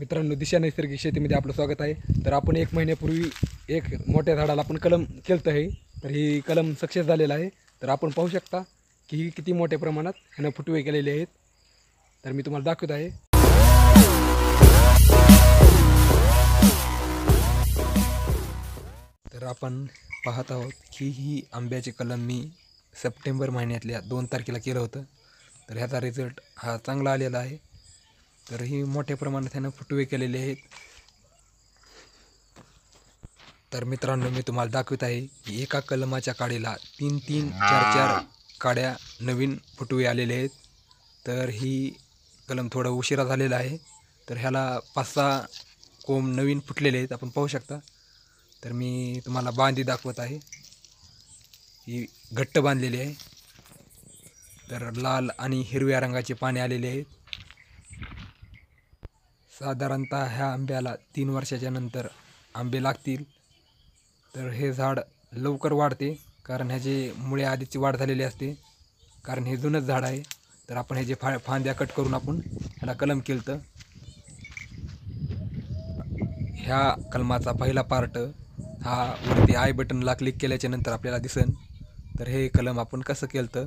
मित्रांनो दिशा नैसर्गिक शेतीमध्ये आपलं स्वागत आहे. तर आपण एक महिन्यापूर्वी एक मोठ्या झाडाला आपण कलम केलं आहे तर ही कलम सक्सेस झालेला आहे. तर आपण पाहू शकता की ही किती मोठ्या प्रमाणात ह्यानं फुटवे केलेले आहेत. तर मी तुम्हाला दाखवत आहे. तर आपण पाहत आहोत की ही आंब्याची कलम मी सप्टेंबर महिन्यातल्या दोन तारखेला केलं होतं. तर ह्याचा रिझल्ट हा चांगला आलेला आहे. तर ही मोठ्या प्रमाणात त्यानं फुटवे केलेले आहेत. तर मित्रांनो मी तुम्हाला दाखवत आहे की एका कलमाच्या काडीला तीन तीन चार चार काड्या नवीन फुटवे आलेले आहेत. तर ही कलम थोडं उशिरा झालेला आहे. तर ह्याला पाच सहा कोंब नवीन फुटलेले आहेत. आपण पाहू शकता. तर मी तुम्हाला बांधी दाखवत आहे. ही घट्ट बांधलेली आहे. तर लाल आणि हिरव्या रंगाचे पाने आलेले आहेत. साधारणतः ह्या आंब्याला तीन वर्षाच्या नंतर आंबे लागतील. तर हे झाड लवकर वाढते कारण ह्याचे मुळे आधीची वाढ झालेली असते कारण हे जुनंच झाड आहे. तर आपण ह्याचे फा फांद्या कट करून आपण ह्याला कलम केलं तर ह्या कलमाचा पहिला पार्ट हा वरती आय बटनला क्लिक केल्याच्यानंतर आपल्याला दिसन. तर हे कलम आपण कसं केलं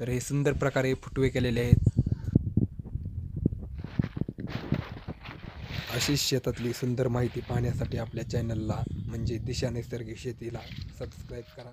तर हे सुंदर प्रकारे फुटवे केलेले आहेत. अशीच शेतातली सुंदर माहिती पाहण्यासाठी आपल्या चॅनलला म्हणजे दिशा नैसर्गिक शेतीला सबस्क्राईब करा.